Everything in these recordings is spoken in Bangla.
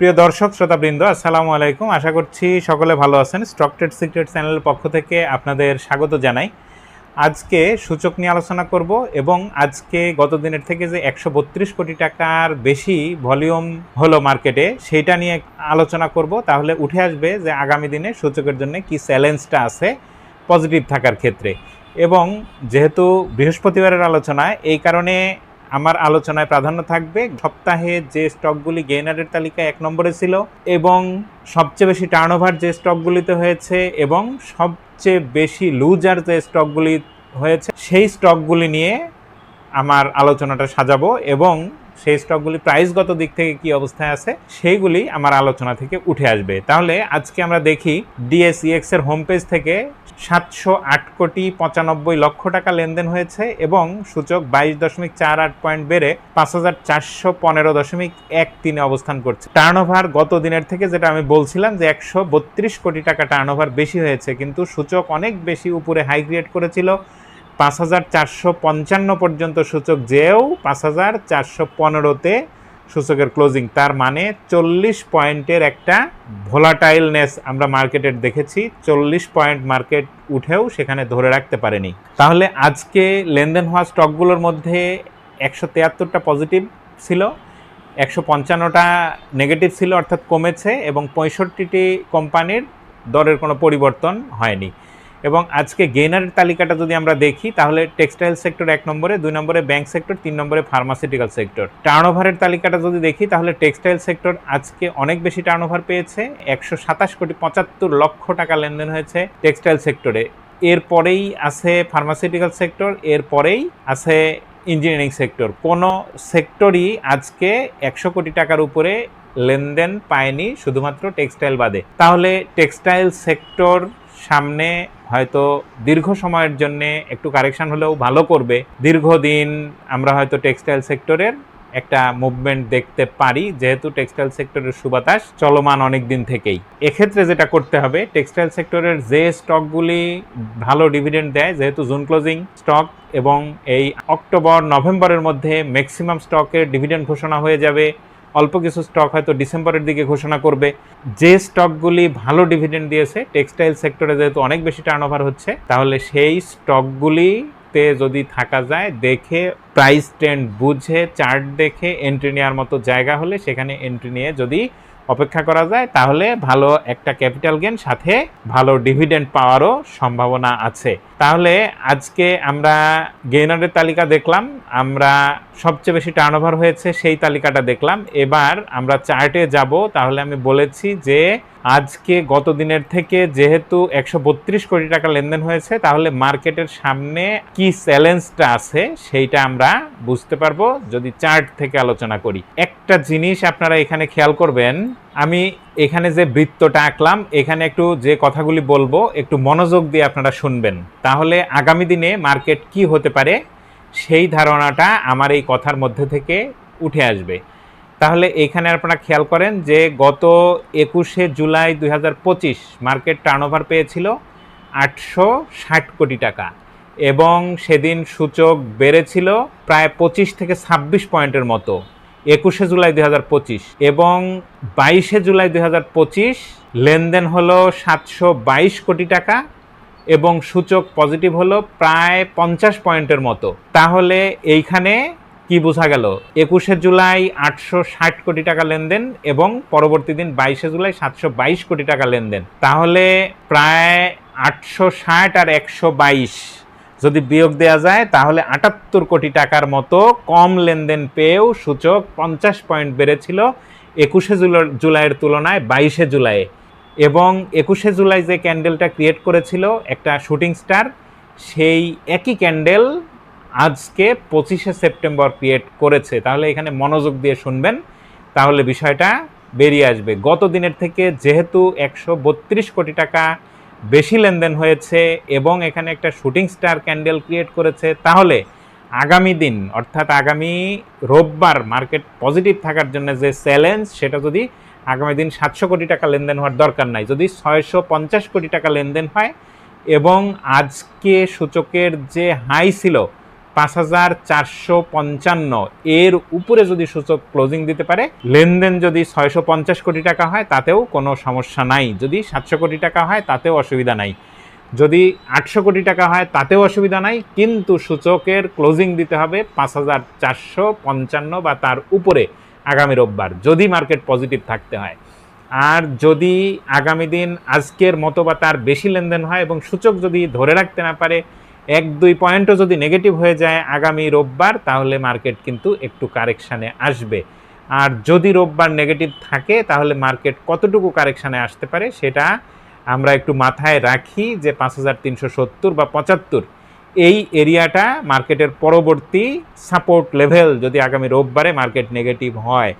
প্রিয় দর্শক, শ্রোতাবৃন্দ, আসসালামু আলাইকুম। আশা করছি সকলে ভালো আছেন। স্টক ট্রেড সিক্রেট চ্যানেলের পক্ষ থেকে আপনাদের স্বাগত জানাই। আজকে সূচক নিয়ে আলোচনা করব এবং আজকে গত দিনের থেকে যে একশো বত্রিশ কোটি টাকার বেশি ভলিউম হলো মার্কেটে, সেইটা নিয়ে আলোচনা করব। তাহলে উঠে আসবে যে আগামী দিনে সূচকের জন্য কি চ্যালেঞ্জটা আছে পজিটিভ থাকার ক্ষেত্রে। এবং যেহেতু বৃহস্পতিবারের আলোচনা, এই কারণে আমার আলোচনায় প্রাধান্য থাকবে। সপ্তাহে যে স্টকগুলি গেইনারের তালিকায় এক নম্বরে ছিল এবং সবচেয়ে বেশি টার্নওভার যে স্টকগুলিতে হয়েছে এবং সবচেয়ে বেশি লুজার যে স্টকগুলি হয়েছে, সেই স্টকগুলি নিয়ে আমার আলোচনাটা সাজাবো এবং সেই স্টকগুলি প্রাইসগত দিক থেকে কি অবস্থায় আছে, সেইগুলি আমার আলোচনা থেকে উঠে আসবে। তাহলে আজকে আমরা দেখি ডিএসইএক্স এর হোম পেজ থেকে সাতশো আট কোটি পঁচানব্বই লক্ষ টাকা লেনদেন হয়েছে এবং সূচক বাইশ দশমিক চার আট পয়েন্ট বেড়ে পাঁচ হাজার চারশো পনেরো দশমিক এক তিনে অবস্থান করছে। টার্ন ওভার গত দিনের থেকে যেটা আমি বলছিলাম যে একশো বত্রিশ কোটি টাকা টার্নওভার বেশি হয়েছে, কিন্তু সূচক অনেক বেশি উপরে হাই গ্রেড করেছিল। পাঁচ হাজার চারশো পঞ্চান্ন পর্যন্ত সূচক যেও পাঁচ হাজার চারশো পনেরোতে সূচকের ক্লোজিং তার মানে চল্লিশ পয়েন্টের একটা ভোলাটাইলনেস আমরা মার্কেটের দেখেছি। চল্লিশ পয়েন্ট মার্কেট উঠেও সেখানে ধরে রাখতে পারেনি। তাহলে আজকে লেনদেন হওয়া স্টকগুলোর মধ্যে একশো তিয়াত্তরটা পজিটিভ ছিল, একশো পঞ্চান্নটা নেগেটিভ ছিল, অর্থাৎ কমেছে এবং পঁয়ষট্টিটি কোম্পানির দরের কোনো পরিবর্তন হয়নি। এবং আজকে গেইনারের তালিকাটা যদি আমরা দেখি, তাহলে টেক্সটাইল সেক্টর এক নম্বরে, দুই নম্বরে ব্যাংক সেক্টর তিন নম্বরে ফার্মাসিউটিক্যাল সেক্টর টার্ন ওভারের তালিকাটা যদি দেখি, তাহলে টেক্সটাইল সেক্টর আজকে অনেক বেশি টার্নওভার পেয়েছে। একশো সাতাশ কোটি পঁচাত্তর লক্ষ টাকা লেনদেন হয়েছে টেক্সটাইল সেক্টরে এরপরেই আছে ফার্মাসিউটিক্যাল সেক্টর এরপরেই আছে ইঞ্জিনিয়ারিং সেক্টর কোনো সেক্টরই আজকে একশো কোটি টাকার উপরে লেনদেন পায়নি, শুধুমাত্র টেক্সটাইল বাদে। তাহলে টেক্সটাইল সেক্টর সামনে হয়তো দীর্ঘ সময়ের জন্য একটু কারেকশন হলেও ভালো করবে। দীর্ঘদিন আমরা হয়তো টেক্সটাইল সেক্টরের একটা মুভমেন্ট দেখতে পারি, যেহেতু টেক্সটাইল সেক্টরের সুবাতাস চলমান অনেক দিন থেকেই। এক্ষেত্রে যেটা করতে হবে টেক্সটাইল সেক্টরের যে স্টকগুলি ভালো ডিভিডেন্ড দেয়, যেহেতু জুন ক্লোজিং স্টক এবং এই অক্টোবর নভেম্বরের মধ্যে ম্যাক্সিমাম স্টকের ডিভিডেন্ড ঘোষণা হয়ে যাবে অল্প কিছু স্টক হয়তো ডিসেম্বরের দিকে ঘোষণা করবে। যে স্টকগুলি ভালো ডিভিডেন্ড দিয়েছে টেক্সটাইল সেক্টরে যেহেতু অনেক বেশি টার্নওভার হচ্ছে, তাহলে সেই স্টকগুলিতে যদি থাকা যায়, দেখে প্রাইস ট্রেন্ড বুঝে চার্ট দেখে এন্ট্রি নেওয়ার মতো জায়গা হলে সেখানে এন্ট্রি নিয়ে যদি অপেক্ষা করা যায়, তাহলে ভালো একটা ক্যাপিটাল গেন সাথে ভালো ডিভিডেন্ড পাওয়ারও সম্ভাবনা আছে। তাহলে আজকে আমরা গেইনারের তালিকা দেখলাম, আমরা সবচেয়ে বেশি টার্নওভার হয়েছে সেই তালিকাটা দেখলাম। এবার আমরা চার্টে যাব, তাহলে আমি বলেছি যে আজকে গত দিনের থেকে যেহেতু একশো বত্রিশ কোটি টাকা লেনদেন হয়েছে, তাহলে মার্কেটের সামনে কি চ্যালেঞ্জটা আছে সেইটা আমরা বুঝতে পারব যদি চার্ট থেকে আলোচনা করি। একটা জিনিস আপনারা এখানে খেয়াল করবেন, আমি এখানে যে বৃত্তটা আঁকলাম, এখানে একটু যে কথাগুলি বলব, একটু মনোযোগ দিয়ে আপনারা শুনবেন। তাহলে আগামী দিনে মার্কেট কি হতে পারে সেই ধারণাটা আমার এই কথার মধ্যে থেকে উঠে আসবে। তাহলে এখানে আপনারা খেয়াল করেন যে গত একুশে জুলাই দু হাজার পঁচিশ মার্কেট টার্নওভার পেয়েছিল আটশো ষাট কোটি টাকা এবং সেদিন সূচক বেড়েছিল প্রায় পঁচিশ থেকে ছাব্বিশ পয়েন্টের মতো, একুশে জুলাই দু হাজার পঁচিশ এবং বাইশে জুলাই দু হাজার পঁচিশ লেনদেন হলো সাতশো বাইশ কোটি টাকা এবং সূচক পজিটিভ হলো প্রায় পঞ্চাশ পয়েন্টের মতো। তাহলে এইখানে কি বোঝা গেল? একুশে জুলাই আটশো ষাট কোটি টাকা লেনদেন এবং পরবর্তী দিন বাইশে জুলাই সাতশো বাইশ কোটি টাকা লেনদেন। তাহলে প্রায় আটশো ষাট আর একশো বাইশ যদি বিয়োগ দেওয়া যায়, তাহলে আটাত্তর কোটি টাকার মতো কম লেনদেন পেয়েও সূচক পঞ্চাশ পয়েন্ট বেড়েছিল একুশে জুলাইয়ের তুলনায় বাইশে জুলাইয়ে এবং একুশে জুলাই যে ক্যান্ডেলটা ক্রিয়েট করেছিল একটা শুটিং স্টার, সেই একই ক্যান্ডেল আজকে পঁচিশে সেপ্টেম্বর ক্রিয়েট করেছে, তাহলে এখানে মনোযোগ দিয়ে শুনবেন। তাহলে বিষয়টা বেরিয়ে আসবে। গত দিনের থেকে যেহেতু একশো বত্রিশ কোটি টাকা বেশি লেনদেন হয়েছে এবং এখানে একটা শুটিং স্টার ক্যান্ডেল ক্রিয়েট করেছে, তাহলে আগামী দিন, অর্থাৎ আগামী রোববার মার্কেট পজিটিভ থাকার জন্য যে চ্যালেঞ্জ সেটা যদি আগামী দিন সাতশো কোটি টাকা লেনদেন হওয়ার দরকার নাই, যদি ছয়শো পঞ্চাশ কোটি টাকা লেনদেন হয় এবং আজকে সূচকের যে হাই ছিল পাঁচ হাজার চারশো পঞ্চান্ন। এর উপরে যদি সূচক ক্লোজিং দিতে পারে, লেনদেন যদি ছয়শো পঞ্চাশ কোটি টাকা হয়, তাতেও কোনো সমস্যা নাই। যদি সাতশো কোটি টাকা হয়, তাতেও অসুবিধা নাই। যদি আটশো কোটি টাকা হয়, তাতেও অসুবিধা নাই। কিন্তু সূচকের ক্লোজিং দিতে হবে পাঁচ হাজার চারশো পঞ্চান্ন বা তার উপরে আগামী রোববার, যদি মার্কেট পজিটিভ থাকতে হয়। আর যদি আগামী দিন আজকের মতো বা তার বেশি লেনদেন হয় এবং সূচক যদি ধরে রাখতে না পারে এক দুই পয়েন্টও যদি নেগেটিভ হয়ে যায় আগামী রোববার, তাহলে মার্কেট কিন্তু একটু কারেকশানে আসবে। আর যদি রোববার নেগেটিভ থাকে, তাহলে মার্কেট কতটুকু কারেকশানে আসতে পারে, সেটা আমরা একটু মাথায় রাখি যে পাঁচ হাজার তিনশো সত্তর বা পঁচাত্তর, এই এরিয়াটা মার্কেটের পরবর্তী সাপোর্ট লেভেল যদি আগামী রোববারে মার্কেট নেগেটিভ হয়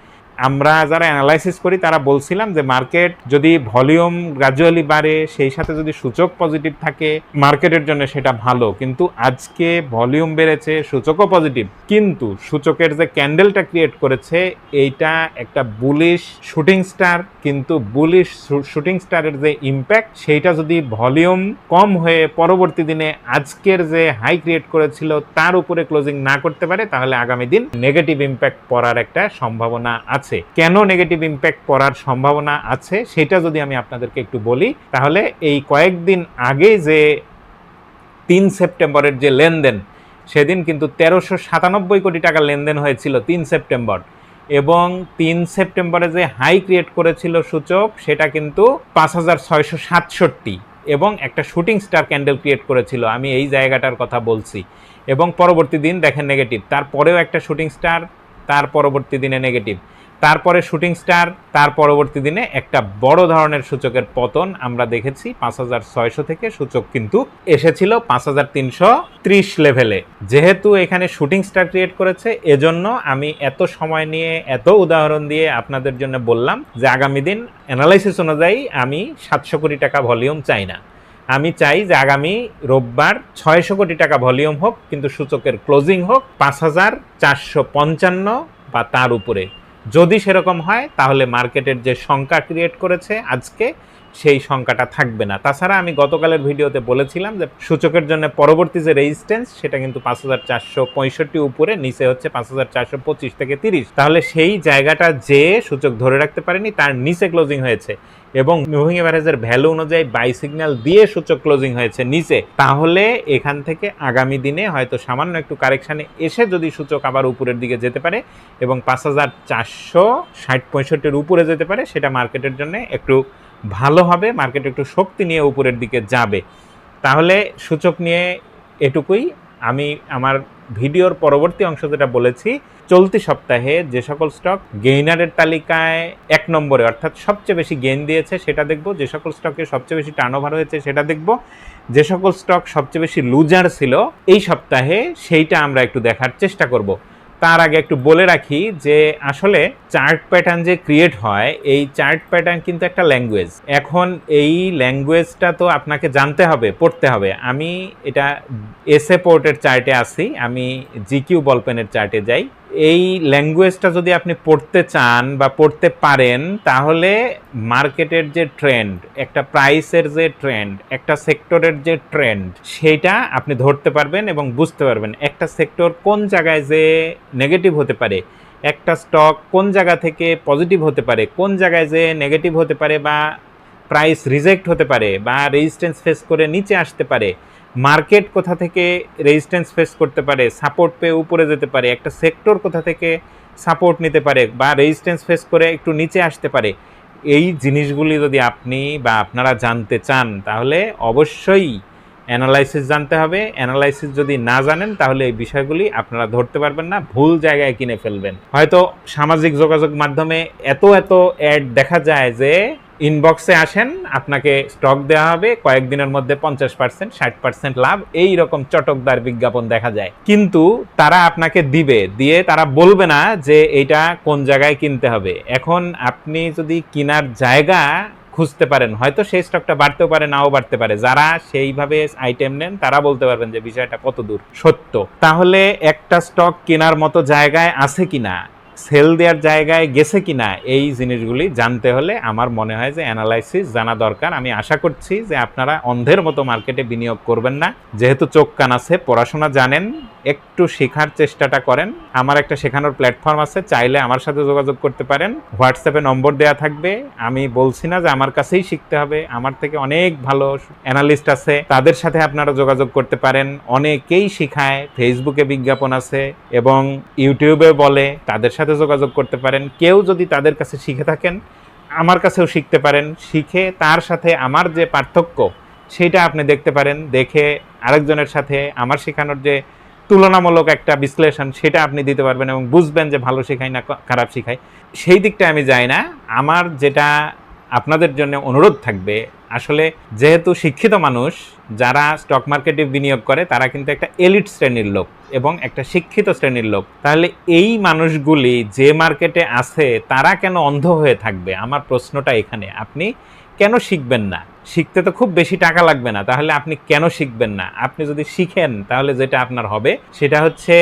আমরা যারা অ্যানালাইসিস করি, তারা বলছিলাম যে মার্কেট যদি ভলিউম গ্রাজুয়ালি বাড়ে, সেই সাথে যদি সূচক পজিটিভ থাকে মার্কেটের জন্য সেটা ভালো। কিন্তু আজকে ভলিউম বেড়েছে, সূচকও পজিটিভ কিন্তু সূচকের যে ক্যান্ডেলটা ক্রিয়েট করেছে, এইটা একটা বুলিশ শুটিং স্টার কিন্তু বুলিশ শুটিং স্টারের যে ইম্প্যাক্ট সেইটা যদি ভলিউম কম হয়ে পরবর্তী দিনে আজকের যে হাই ক্রিয়েট করেছিল, তার উপরে ক্লোজিং না করতে পারে, তাহলে আগামী দিন নেগেটিভ ইম্প্যাক্ট পড়ার একটা সম্ভাবনা আছে। কেন নেগেটিভ ইম্প্যাক্ট পড়ার সম্ভাবনা আছে, সেটা যদি আমি আপনাদেরকে একটু বলি, তাহলে এই কয়েকদিন আগে যে তিন সেপ্টেম্বরের যে লেনদেন, সেদিন কিন্তু তেরোশো সাতানব্বই কোটি টাকা লেনদেন হয়েছিল তিন সেপ্টেম্বর। এবং তিন সেপ্টেম্বরে যে হাই ক্রিয়েট করেছিল সূচক, সেটা কিন্তু পাঁচ হাজার ছয়শো সাতষট্টি। এবং একটা শুটিং স্টার ক্যান্ডেল ক্রিয়েট করেছিল, আমি এই জায়গাটার কথা বলছি। এবং পরবর্তী দিন দেখেন নেগেটিভ তারপরেও একটা শুটিং স্টার তার পরবর্তী দিনে নেগেটিভ তারপরে শুটিং স্টার, তার পরবর্তী দিনে একটা বড় ধরনের সূচকের পতন আমরা দেখেছি পাঁচ হাজার ছয়শো থেকে সূচক কিন্তু এসেছিল পাঁচ হাজার তিনশো ত্রিশ লেভেলে। যেহেতু এখানে শুটিং স্টার ক্রিয়েট করেছে, এজন্য আমি এত সময় নিয়ে, এত উদাহরণ দিয়ে আপনাদের জন্য বললাম যে আগামী দিন অ্যানালাইসিস অনুযায়ী আমি সাতশো কোটি টাকা ভলিউম চাই না। আমি চাই যে আগামী রোববার ছয়শো কোটি টাকা ভলিউম হোক, কিন্তু সূচকের ক্লোজিং হোক পাঁচ হাজার চারশো পঞ্চান্ন বা তার উপরে। যদি সেরকম হয় তাহলে মার্কেটের যে সংখ্যা ক্রিয়েট করেছে আজকে সেই সংখ্যাটা থাকবে না। তাছাড়া আমি গতকালের ভিডিওতে বলেছিলাম যে সূচকের জন্য পরবর্তী যে রেজিস্ট্যান্স সেটা কিন্তু পাঁচ হাজার চারশো পঁয়ষট্টি উপরে, নিচে হচ্ছে পাঁচ হাজার চারশো পঁচিশ থেকে তিরিশ। তাহলে সেই জায়গাটা যে সূচক ধরে রাখতে পারেনি, তার নিচে ক্লোজিং হয়েছে। এবং মুভিং এভারেজের ভ্যালু অনুযায়ী বাই সিগন্যাল দিয়ে সূচক ক্লোজিং হয়েছে নিচে। তাহলে এখান থেকে আগামী দিনে হয়তো সামান্য একটু কারেকশানে এসে যদি সূচক আবার উপরের দিকে যেতে পারে এবং পাঁচ হাজার চারশো ষাট পঁয়ষট্টির উপরে যেতে পারে, সেটা মার্কেটের জন্য একটু ভালো হবে মার্কেট একটু শক্তি নিয়ে উপরের দিকে যাবে। তাহলে সূচক নিয়ে এটুকুই আমি আমার ভিডিওর পরবর্তী অংশ যেটা বলেছি, চলতি সপ্তাহে যে সকল স্টক গেইনারের তালিকায় এক নম্বরে, অর্থাৎ সবচেয়ে বেশি গেইন দিয়েছে সেটা দেখব, যে সকল স্টকে সবচেয়ে বেশি টার্ন হয়েছে সেটা দেখব, যে সকল স্টক সবচেয়ে বেশি লুজার ছিল, এই সপ্তাহে সেইটা আমরা একটু দেখার চেষ্টা করব। তার আগে একটু বলে রাখি যে আসলে চার্ট প্যাটার্ন যে ক্রিয়েট হয়, এই চার্ট প্যাটার্ন কিন্তু একটা ল্যাঙ্গুয়েজ এখন এই ল্যাঙ্গুয়েজটা তো আপনাকে জানতে হবে, পড়তে হবে। আমি এটা এসএ পোর্টের চার্টে আসি আমি জিকিউ বলপেনের চার্টে যাই। এই ল্যাঙ্গুয়েজটা যদি আপনি পড়তে চান বা পড়তে পারেন, তাহলে মার্কেটের যে ট্রেন্ড একটা প্রাইসের যে ট্রেন্ড একটা সেক্টরের যে ট্রেন্ড সেটা আপনি ধরতে পারবেন এবং বুঝতে পারবেন একটা সেক্টর কোন জায়গায় যে নেগেটিভ হতে পারে, একটা স্টক কোন জায়গা থেকে পজিটিভ হতে পারে, কোন জায়গায় যে নেগেটিভ হতে পারে বা প্রাইস রিজেক্ট হতে পারে বা রেজিস্ট্যান্স ফেস করে নিচে আসতে পারে মার্কেট কোথা থেকে রেজিস্ট্যান্স ফেস করতে পারে সাপোর্ট পেয়ে উপরে যেতে পারে, একটা সেক্টর কোথা থেকে সাপোর্ট নিতে পারে বা রেজিস্ট্যান্স ফেস করে একটু নিচে আসতে পারে, এই জিনিসগুলি যদি আপনি বা আপনারা জানতে চান, তাহলে অবশ্যই অ্যানালাইসিস জানতে হবে। অ্যানালাইসিস যদি না জানেন, তাহলে এই বিষয়গুলি আপনারা ধরতে পারবেন না, ভুল জায়গায় কিনে ফেলবেন। হয়তো সামাজিক যোগাযোগ মাধ্যমে এত এত অ্যাড দেখা যায় যে ইনবক্সে আসেন, আপনাকে স্টক দেওয়া হবে, কয়েকদিনের মধ্যে পঞ্চাশ পার্সেন্ট ষাট পার্সেন্ট লাভ এই রকম চটকদার বিজ্ঞাপন দেখা যায়। কিন্তু তারা আপনাকে দিবে, দিয়ে তারা বলবে না যে এইটা কোন জায়গায় কিনতে হবে। এখন আপনি যদি কিনার জায়গা খুঁজতে পারেন, হয়তো সেই স্টকটা বাড়তেও পারে, নাও বাড়তে পারে। যারা সেইভাবে আইটেম নেন, তারা বলতে পারবেন যে বিষয়টা কত দূর সত্য। তাহলে একটা স্টক কেনার মতো জায়গায় আছে কিনা? সেল দেওয়ার জায়গায় গেছে কি না এই জিনিসগুলি জানতে হলে আমার মনে হয় যে অ্যানালাইসিস জানা দরকার। আমি আশা করছি যে আপনারা অন্ধের মতো মার্কেটে বিনিয়োগ করবেন না। যেহেতু চোখ কান আছে, পড়াশোনা জানেন একটু শেখার চেষ্টাটা করেন। আমার একটা শেখানোর প্ল্যাটফর্ম আছে, চাইলে আমার সাথে যোগাযোগ করতে পারেন। হোয়াটসঅ্যাপে নম্বর দেওয়া থাকবে। আমি বলছি না যে আমার কাছেই শিখতে হবে। আমার থেকে অনেক ভালো অ্যানালিস্ট আছে। তাদের সাথে আপনারা যোগাযোগ করতে পারেন। অনেকেই শিখায়। ফেসবুকে বিজ্ঞাপন আছে এবং ইউটিউবে বলে। তাদের সাথে যোগাযোগ করতে পারেন। কেউ যদি তাদের কাছে শিখে থাকেন, আমার কাছেও শিখতে পারেন। শিখে তার সাথে আমার যে পার্থক্য, সেটা আপনি দেখতে পারেন। দেখে আরেকজনের সাথে আমার শেখানোর যে তুলনামূলক একটা বিশ্লেষণ সেটা আপনি দিতে পারবেন এবং বুঝবেন যে ভালো শেখাই না খারাপ শেখাই সেই দিকটা আমি যাই না। আমার যেটা আপনাদের জন্য অনুরোধ থাকবে, আসলে যেহেতু শিক্ষিত মানুষ, যারা স্টক মার্কেটে বিনিয়োগ করে, তারা কিন্তু একটা এলিট শ্রেণির লোক এবং একটা শিক্ষিত শ্রেণির লোক। তাহলে এই মানুষগুলি যে মার্কেটে আছে, তারা কেন অন্ধ হয়ে থাকবে? আমার প্রশ্নটা এখানে। আপনি কেন শিখবেন না? শিখতে তো খুব বেশি টাকা লাগবে না। তাহলে আপনি কেন শিখবেন না? আপনি যদি শিখেন, তাহলে যেটা আপনার হবে, সেটা হচ্ছে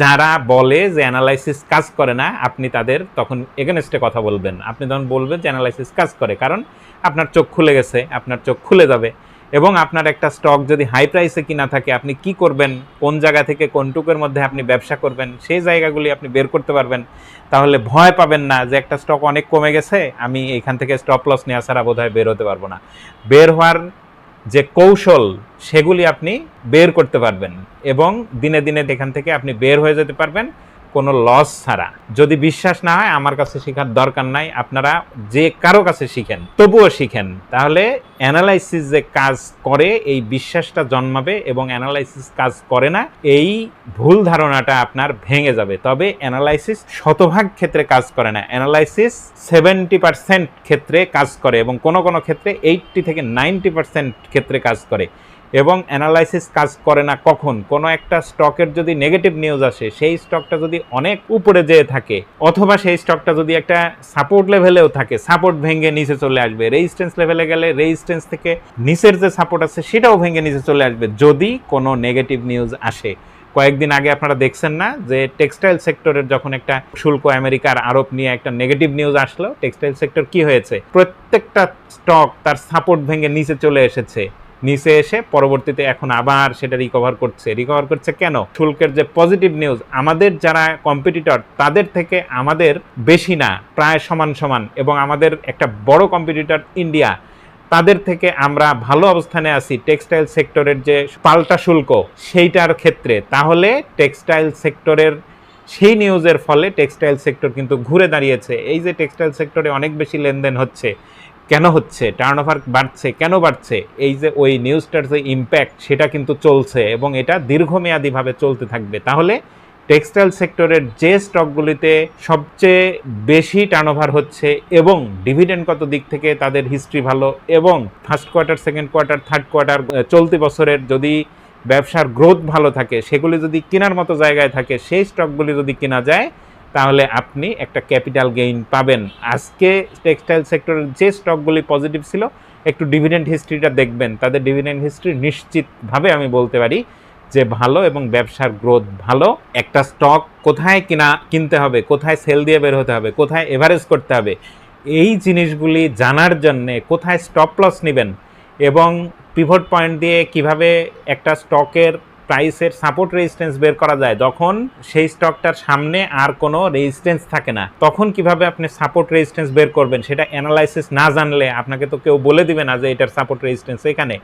যারা বলে যে অ্যানালাইসিস কাজ করে না, আপনি তাদের তখন এগেনস্টে কথা বলবেন। আপনি তখন বলবেন যে অ্যানালাইসিস কাজ করে, কারণ আপনার চোখ খুলে গেছে, আপনার চোখ খুলে যাবে। এবং আপনার একটা স্টক যদি হাই প্রাইসে কিনা থাকে, আপনি কি করবেন? কোন জায়গা থেকে কোনটুকের মধ্যে আপনি ব্যবসা করবেন? সেই জায়গাগুলি আপনি বের করতে পারবেন। তাহলে ভয় পাবেন না যে একটা স্টক অনেক কমে গেছে, আমি এখান থেকে স্টপ লস নেওয়া ছাড়া বোধহয় বের হতে পারব না। বের হওয়ার যে কৌশল, সেগুলি আপনি বের করতে পারবেন এবং দিনে দিনে এখান থেকে আপনি বের হয়ে যেতে পারবেন। কোনো লস ছাড়া। যদি বিশ্বাস না হয়, আমার কাছে শেখার দরকার নাই, আপনারা যে কারও কাছে শিখেন, তবুও শিখেন। তাহলে অ্যানালাইসিস যে কাজ করে, এই বিশ্বাসটা জন্মাবে এবং অ্যানালাইসিস কাজ করে না, এই ভুল ধারণাটা আপনার ভেঙে যাবে। তবে অ্যানালাইসিস শতভাগ ক্ষেত্রে কাজ করে না। অ্যানালাইসিস সেভেন্টি পার্সেন্ট ক্ষেত্রে কাজ করে এবং কোনো কোনো ক্ষেত্রে এইটটি থেকে নাইনটি পার্সেন্ট ক্ষেত্রে কাজ করে। এবং অ্যানালাইসিস কাজ করে না কখন? কোনো একটা স্টকের যদি নেগেটিভ নিউজ আসে, সেই স্টকটা যদি অনেক উপরে যেয়ে থাকে, অথবা সেই স্টকটা যদি একটা সাপোর্ট লেভেলেও থাকে সাপোর্ট ভেঙে নিচে চলে আসবে রেজিস্ট্যান্স লেভেলে গেলে রেজিস্ট্যান্স থেকে নিচের যে সাপোর্ট আছে, সেটাও ভেঙে নিচে চলে আসবে। যদি কোনো নেগেটিভ নিউজ আসে, কয়েকদিন আগে আপনারা দেখছেন না যে টেক্সটাইল সেক্টরের যখন একটা শুল্ক আমেরিকার আরোপ নিয়ে একটা নেগেটিভ নিউজ আসলো টেক্সটাইল সেক্টর কি হয়েছে? প্রত্যেকটা স্টক তার সাপোর্ট ভেঙে নিচে চলে এসেছে। নিচে এসে পরবর্তীতে এখন আবার সেটা রিকভার করছে। রিকভার করছে কেন? শুল্কের যে পজিটিভ নিউজ আমাদের যারা কম্পিটিটর তাদের থেকে আমাদের বেশি না, প্রায় সমান সমান। এবং আমাদের একটা বড় কম্পিটিটর ইন্ডিয়া তাদের থেকে আমরা ভালো অবস্থানে আছি। টেক্সটাইল সেক্টরের যে পাল্টা শুল্ক, সেইটার ক্ষেত্রে। তাহলে টেক্সটাইল সেক্টরের সেই নিউজের ফলে টেক্সটাইল সেক্টর কিন্তু ঘুরে দাঁড়িয়েছে। এই যে টেক্সটাইল সেক্টরে অনেক বেশি লেনদেন হচ্ছে। কেন হচ্ছে টার্ন ওভার বাড়ছে, কেন বাড়ছে, এই যে ওই নিউজটার যে ইম্প্যাক্ট সেটা কিন্তু চলছে এবং এটা দীর্ঘমেয়াদীভাবে চলতে থাকবে। তাহলে টেক্সটাইল সেক্টরের যে স্টকগুলিতে সবচেয়ে বেশি টার্নওভার হচ্ছে এবং ডিভিডেন্ড কত দিক থেকে তাদের হিস্ট্রি ভালো এবং first quarter second quarter third quarter চলতি বছরের যদি ব্যবসার গ্রোথ ভালো থাকে, সেগুলি যদি কেনার মতো জায়গায় থাকে, সেই স্টকগুলি যদি কেনা যায় তাহলে আপনি একটা ক্যাপিটাল গেইন পাবেন। আজকে টেক্সটাইল সেক্টরের যে স্টকগুলি পজিটিভ ছিল, একটু ডিভিডেন্ড হিস্ট্রিটা দেখবেন। তাদের ডিভিডেন্ড হিস্ট্রি নিশ্চিতভাবে আমি বলতে পারি যে ভালো এবং ব্যবসার গ্রোথ ভালো। একটা স্টক কোথায় কিনা কিনতে হবে, কোথায় সেল দিয়ে বের হতে হবে, কোথায় এভারেজ করতে হবে, এই জিনিসগুলি জানার জন্যে কোথায় স্টপ লস নেবেন এবং পিভট পয়েন্ট দিয়ে কীভাবে একটা স্টকের প্রাইসের সাপোর্ট রেজিস্ট্যান্স বের করা যায় যখন সেই স্টকটার সামনে আর কোনো রেজিস্ট্যান্স থাকে না। তখন কীভাবে আপনি সাপোর্ট রেজিস্ট্যান্স বের করবেন সেটা অ্যানালাইসিস না জানলে আপনাকে তো কেউ বলে দিবে না যে এটার সাপোর্ট রেজিস্ট্যান্স এখানে।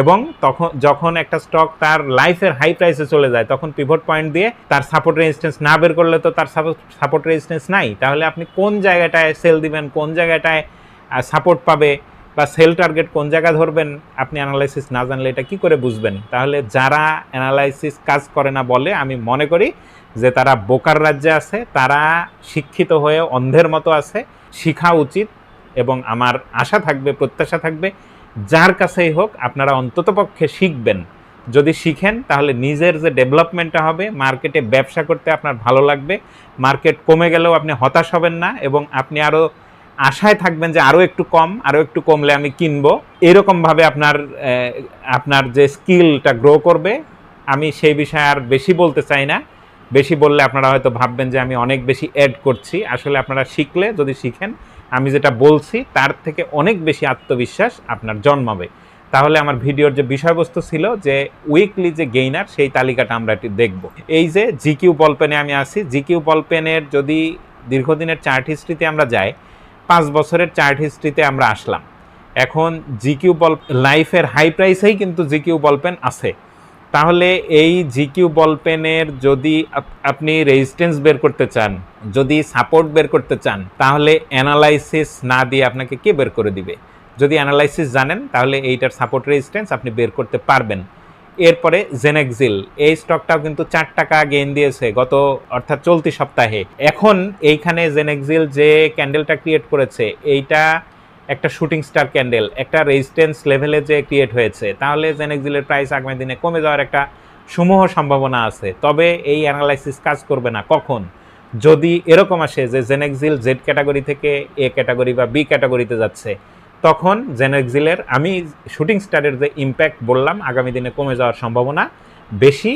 এবং তখন, যখন একটা স্টক তার লাইফের হাই প্রাইসে চলে যায়, তখন পিভট পয়েন্ট দিয়ে তার সাপোর্ট রেজিস্ট্যান্স না বের করলে তো তার সাপোর্ট রেজিস্ট্যান্স নাই। তাহলে আপনি কোন জায়গাটায় সেল দিবেন, কোন জায়গাটায় সাপোর্ট পাবে? বা সেল টার্গেট কোন জায়গা ধরবেন, আপনি অ্যানালাইসিস না জানলে এটা কি করে বুঝবেন? তাহলে যারা অ্যানালাইসিস কাজ করে না বলে, আমি মনে করি যে তারা বোকার রাজ্যে আছে, তারা শিক্ষিত হয়ে অন্ধের মতো আছে, শিখা উচিত এবং আমার আশা থাকবে, প্রত্যাশা থাকবে, যার কাছেই হোক আপনারা অন্ততপক্ষে শিখবেন। যদি শিখেন, তাহলে নিজের যে ডেভেলপমেন্টটা হবে মার্কেটে ব্যবসা করতে আপনার ভালো লাগবে মার্কেট কমে গেলেও আপনি হতাশ হবেন না এবং আপনি আরও আশায় থাকবেন যে আরও একটু কম আরও একটু কমলে আমি কিনবো। এরকমভাবে আপনার আপনার যে স্কিলটা গ্রো করবে, আমি সেই বিষয়ে আর বেশি বলতে চাই না। বেশি বললে আপনারা হয়তো ভাববেন যে আমি অনেক বেশি অ্যাড করছি। আসলে আপনারা শিখলে, যদি শিখেন, আমি যেটা বলছি, তার থেকে অনেক বেশি আত্মবিশ্বাস আপনার জন্মাবে। তাহলে আমার ভিডিওর যে বিষয়বস্তু ছিল, যে উইকলি যে গেইনার সেই তালিকাটা আমরা একটু দেখব। এই যে জিকিউ বলপেনে আমি আছি জিকিউ বলপেনের যদি দীর্ঘদিনের চার্ট হিস্ট্রিতে আমরা যাই পাঁচ বছরের চার্ট হিস্ট্রিতে আমরা আসলাম। এখন জিকিউ বল লাইফের হাই প্রাইসেই কিন্তু জিকিউ বলপেন আছে। তাহলে এই জিকিউ বলপেনের যদি আপ- আপনি রেজিস্ট্যান্স বের করতে চান, যদি সাপোর্ট বের করতে চান, তাহলে অ্যানালাইসিস না দিয়ে আপনাকে কে বের করে দিবে? যদি অ্যানালাইসিস জানেন, তাহলে এইটার সাপোর্ট রেজিস্ট্যান্স আপনি বের করতে পারবেন। এরপরে জেনেক্সিল এই স্টকটাও কিন্তু চার টাকা গেইন দিয়েছে গত, অর্থাৎ চলতি সপ্তাহে। এখন এইখানে জেনেক্সিল যে ক্যান্ডেলটা ক্রিয়েট করেছে, এইটা একটা শুটিং স্টার ক্যান্ডেল একটা রেজিস্ট্যান্স লেভেলে যে ক্রিয়েট হয়েছে, তাহলে জেনেক্সিলের প্রাইস আগামী দিনে কমে যাওয়ার একটা সমূহ সম্ভাবনা আছে। তবে এই অ্যানালাইসিস কাজ করবে না। কখন? যদি এরকম আসে যে জেনেক্সিল জেড ক্যাটাগরি থেকে এ ক্যাটাগরি বা বি ক্যাটাগরিতে যাচ্ছে তখন জেনেক্সিলের আমি শুটিং স্টারের যে ইম্প্যাক্ট বললাম আগামী দিনে কমে যাওয়ার সম্ভাবনা বেশি।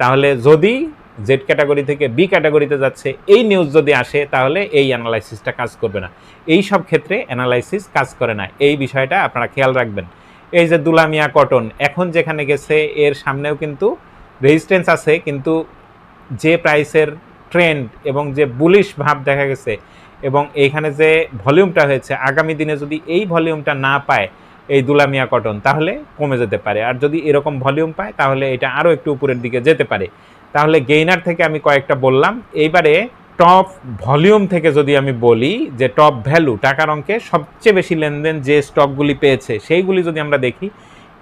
তাহলে যদি জেড ক্যাটাগরি থেকে বি ক্যাটাগরিতে যাচ্ছে, এই নিউজ যদি আসে, তাহলে এই অ্যানালাইসিসটা কাজ করবে না। এই সব ক্ষেত্রে অ্যানালাইসিস কাজ করে না। এই বিষয়টা আপনারা খেয়াল রাখবেন। এই যে দুলামিয়া কটন এখন যেখানে গেছে, এর সামনেও কিন্তু রেজিস্ট্যান্স আছে, কিন্তু যে প্রাইসের ট্রেন্ড এবং যে বুলিশ ভাব দেখা গেছে এবং এইখানে যে ভলিউমটা হয়েছে, আগামী দিনে যদি এই ভলিউমটা না পায় এই দুলামিয়া কটন, তাহলে কমে যেতে পারে। আর যদি এরকম ভলিউম পায়, তাহলে এটা আরও একটু উপরের দিকে যেতে পারে। তাহলে গেইনার থেকে আমি কয়েকটা বললাম। এইবারে টপ ভলিউম থেকে যদি আমি বলি যে টপ ভ্যালু, টাকার অঙ্কে সবচেয়ে বেশি লেনদেন যে স্টকগুলি পেয়েছে, সেইগুলি যদি আমরা দেখি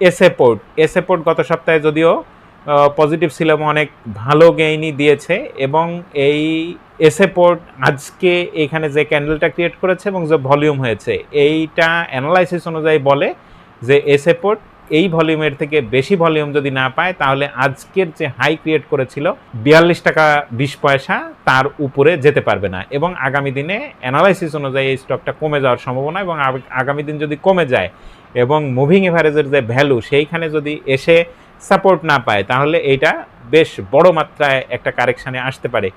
এসএপোর্ট এসএপোর্ট গত সপ্তাহে যদিও পজিটিভ এবং অনেক ভালো গেইনই দিয়েছে এবং এই এসএপোর্ট আজকে এখানে যে ক্যান্ডেলটা ক্রিয়েট করেছে এবং যে ভলিউম হয়েছে, এইটা অ্যানালাইসিস অনুযায়ী বলে যে এসএপোর্ট এই ভলিউমের থেকে বেশি ভলিউম যদি না পায়, তাহলে আজকের যে হাই ক্রিয়েট করেছিল বিয়াল্লিশ টাকা বিশ পয়সা তার উপরে যেতে পারবে না এবং আগামী দিনে অ্যানালাইসিস অনুযায়ী এই স্টকটা কমে যাওয়ার সম্ভাবনা এবং আগামী দিন যদি কমে যায় এবং মুভিং এভারেজের যে ভ্যালু সেইখানে যদি এসে সাপোর্ট না পায়, তাহলে এইটা বেশ বড় মাত্রায় একটা কারেকশানে আসতে পারে।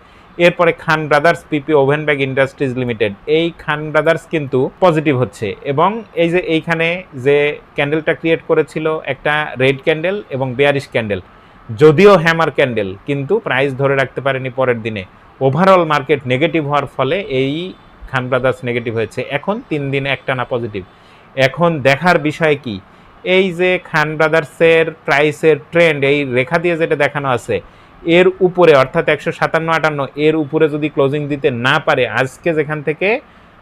এরপরে Khan Brothers PP Woven Bag Industries Limited, এই খান ব্রাদার্স কিন্তু পজিটিভ হচ্ছে এবং এই যে এইখানে যে ক্যান্ডেলটা ক্রিয়েট করেছিল একটা রেড ক্যান্ডেল এবং বেয়ারিশ ক্যান্ডেল যদিও হ্যামার ক্যান্ডেল কিন্তু প্রাইস ধরে রাখতে পারেনি পরের দিনে। ওভারঅল মার্কেট নেগেটিভ হওয়ার ফলে এই খান ব্রাদার্স নেগেটিভ হয়েছে। এখন তিন দিনে একটানা পজিটিভ এখন দেখার বিষয় কি? এই যে খান ব্রাদার্সের প্রাইসের ট্রেন্ড এই রেখা দিয়ে যেটা দেখানো আছে, এর উপরে অর্থাৎ একশো সাতান্ন, আটান্ন, এর উপরে যদি ক্লোজিং দিতে না পারে, আজকে যেখান থেকে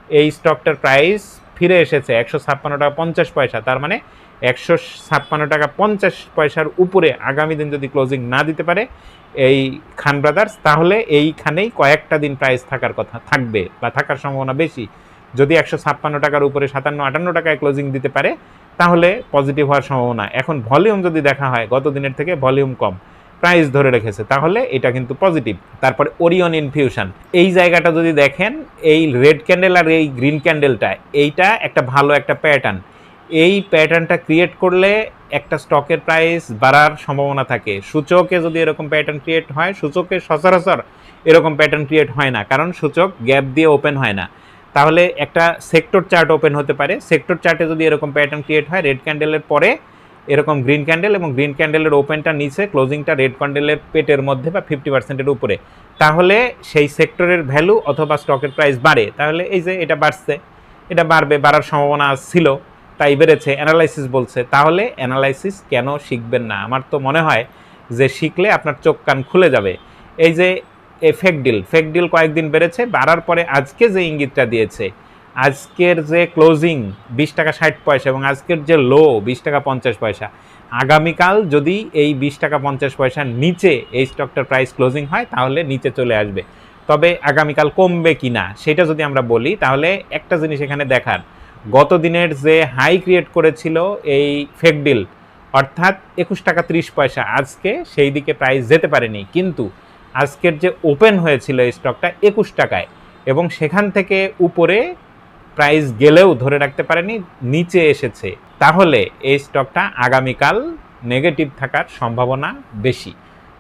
এই স্টকটার প্রাইস ফিরে এসেছে, একশো ছাপ্পান্ন টাকা পঞ্চাশ পয়সা, তার মানে একশো ছাপ্পান্ন টাকা পঞ্চাশ পয়সার উপরে আগামী দিন যদি ক্লোজিং না দিতে পারে এই খান ব্রাদার্স, তাহলে এইখানেই কয়েকটা দিন প্রাইস থাকার কথা থাকবে বা থাকার সম্ভাবনা বেশি। যদি একশো ছাপ্পান্ন টাকার উপরে সাতান্ন, আটান্ন টাকায় ক্লোজিং দিতে পারে তাহলে পজিটিভ হওয়ার সম্ভাবনা। এখন ভলিউম যদি দেখা হয়, গত দিনের থেকে ভলিউম কম প্রাইস ধরে রেখেছে, তাহলে এটা কিন্তু পজিটিভ তারপরে ওরিয়ন ইনফিউশন এই জায়গাটা যদি দেখেন, এই রেড ক্যান্ডেল আর এই গ্রিন ক্যান্ডেলটা এইটা একটা ভালো একটা প্যাটার্ন এই প্যাটার্নটা ক্রিয়েট করলে একটা স্টকের প্রাইস বাড়ার সম্ভাবনা থাকে। সূচকে যদি এরকম প্যাটার্ন ক্রিয়েট হয়, সূচকে সচরাচর এরকম প্যাটার্ন ক্রিয়েট হয় না, কারণ সূচক গ্যাপ দিয়ে ওপেন হয় না। তাহলে একটা সেক্টর চার্ট ওপেন হতে পারে। সেক্টর চার্টে যদি এরকম প্যাটার্ন ক্রিয়েট হয় রেড ক্যান্ডেলের পরে এরকম গ্রিন ক্যান্ডেল এবং গ্রিন ক্যান্ডেলের ওপেনটা নিচে ক্লোজিংটা রেড ক্যান্ডেলের পেটের মধ্যে বা ফিফটি পার্সেন্টের উপরে। তাহলে সেই সেক্টরের ভ্যালু অথবা স্টকের প্রাইস বাড়ে। তাহলে এই যে এটা বাড়ছে, এটা বাড়বে, বাড়ার সম্ভাবনা ছিল, তাই বেড়েছে অ্যানালাইসিস বলছে। তাহলে অ্যানালাইসিস কেন শিখবেন না? আমার তো মনে হয় যে শিখলে আপনার চোখ কান খুলে যাবে। এই যে ফেক ডিল ফেক ডিল কয়েকদিন বেড়েছে, বাড়ার পরে আজকে যে ইঙ্গিতটা দিয়েছে, আজকের যে ক্লোজিং বিশ টাকা ষাট পয়সা এবং আজকের যে লো বিশ টাকা পঞ্চাশ পয়সা, আগামীকাল যদি এই বিশ টাকা পঞ্চাশ পয়সার নিচে এই স্টকটার প্রাইস ক্লোজিং হয়, তাহলে নিচে চলে আসবে। তবে আগামীকাল কমবে কি না, সেটা যদি আমরা বলি, তাহলে একটা জিনিস এখানে দেখার গত দিনের যে হাই ক্রিয়েট করেছিল এই ফেক ডিল অর্থাৎ একুশ টাকা ত্রিশ পয়সা, আজকে সেই দিকে প্রাইস যেতে পারেনি। কিন্তু আজকের যে ওপেন হয়েছিল এই স্টকটা একুশ টাকায় এবং সেখান থেকে উপরে প্রাইস গেলেও ধরে রাখতে পারেনি, নিচে এসেছে। তাহলে এই স্টকটা আগামীকাল নেগেটিভ থাকার সম্ভাবনা বেশি।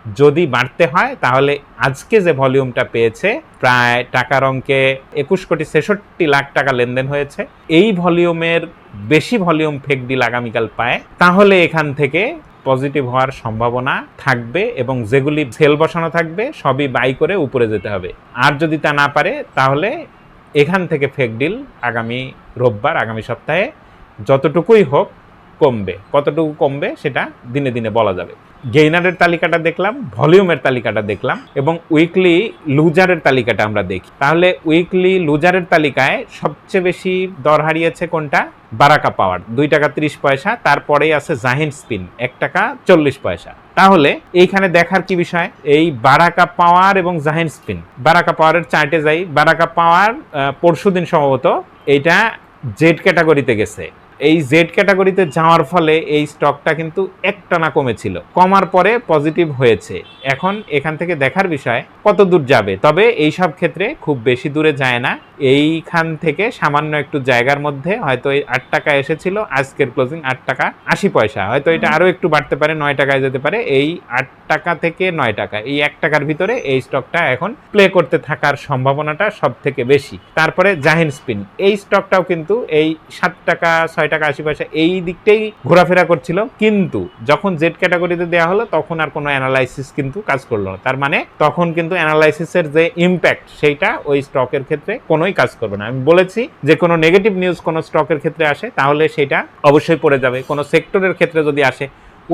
যদি বাড়তে হয়, তাহলে আজকে যে ভলিউমটা পেয়েছে, প্রায় টাকার অঙ্কে একুশ কোটি ছেষট্টি লাখ টাকা লেনদেন হয়েছে। এই ভলিউমের বেশি ভলিউম ফেক ডিল আগামীকাল পায়। তাহলে এখান থেকে পজিটিভ হওয়ার সম্ভাবনা থাকবে এবং যেগুলি সেল বসানো থাকবে, সবই বাই করে উপরে যেতে হবে। আর যদি তা না পারে, তাহলে এখান থেকে ফেক ডিল আগামী রোববার, আগামী সপ্তাহে যতটুকুই হোক কমবে। কতটুকু কমবে, সেটা দিনে দিনে বলা যাবে। গেইনারের তালিকাটা দেখলাম, ভলিউমের তালিকাটা দেখলাম এবং উইকলি লুজারের তালিকাটা আমরা দেখি। তাহলে উইকলি লুজারের তালিকায় সবচেয়ে বেশি দর হারিয়েছে কোনটা? বারাকা পাওয়ার, দুই টাকা ত্রিশ পয়সা, তারপরেই আছে জাহিন স্পিন, এক টাকা চল্লিশ পয়সা। তাহলে এইখানে দেখার কি বিষয়? এই বারাকা পাওয়ার এবং জাহিন স্পিন। বারাকা পাওয়ারের চার্টে যাই, বারাকা পাওয়ার পরশু দিন সম্ভবত এইটা জেড ক্যাটাগরিতে গেছে। এই জেড ক্যাটাগরিতে যাওয়ার ফলে এই স্টকটা কিন্তু একটানা কমেছিল। কমার পরে পজিটিভ হয়েছে। এখন এখান থেকে দেখার বিষয় কত দূর যাবে? তবে এই সব ক্ষেত্রে খুব বেশি দূরে যায় না। এইখান থেকে সামান্য একটু জায়গার মধ্যে হয়তো এই আট টাকা এসেছিল আজকের ক্লোজিং আট টাকা আশি পয়সা। হয়তো এটা আরও একটু বাড়তে পারে নয় টাকায় যেতে পারে। এই আট টাকা থেকে নয় টাকা এই এক টাকার ভিতরে এই স্টকটা এখন প্লে করতে থাকার সম্ভাবনাটা সব থেকে বেশি। তারপরে জাহিন স্পিন এই স্টকটাও কিন্তু এই সাত টাকা ছয় টাকা, আশি পয়সা এই দিকটাই ঘোরাফেরা করছিল। কিন্তু যখন জেড ক্যাটাগরিতে দেওয়া হলো, তখন আর কোনো অ্যানালাইসিস কিন্তু কাজ করল না। তার মানে তখন কিন্তু অ্যানালাইসিসের যে ইম্প্যাক্ট সেইটা ওই স্টকের ক্ষেত্রে কোনোই কাজ করবে না। আমি বলেছি, যে কোনো নেগেটিভ নিউজ কোনো স্টকের ক্ষেত্রে আসে, তাহলে সেটা অবশ্যই পড়ে যাবে। কোনো সেক্টরের ক্ষেত্রে যদি আসে,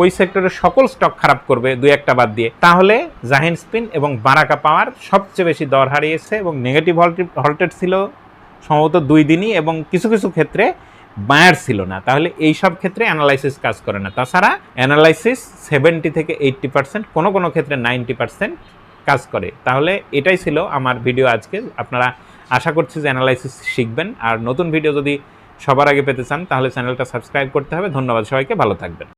ওই সেক্টরের সকল স্টক খারাপ করবে দুই একটা বাদ দিয়ে। তাহলে জাহিন স্পিন এবং বারাকা পাওয়ার সবচেয়ে বেশি দর হারিয়েছে এবং নেগেটিভ হল্টেড ছিল সম্ভবত দুই দিনই এবং কিছু কিছু ক্ষেত্রে বায়ার ছিল না। তাহলে এই সব ক্ষেত্রে অ্যানালাইসিস কাজ করে না। তাছাড়া অ্যানালাইসিস সেভেন্টি থেকে এইট্টি পার্সেন্ট কোনো কোনো ক্ষেত্রে নাইনটি পার্সেন্ট কাজ করে। তাহলে এটাই ছিল আমার ভিডিও আজকে আপনারা আশা করছি যে অ্যানালাইসিস শিখবেন। আর নতুন ভিডিও যদি সবার আগে পেতে চান, তাহলে চ্যানেলটা সাবস্ক্রাইব করতে হবে। ধন্যবাদ সবাইকে। ভালো থাকবেন।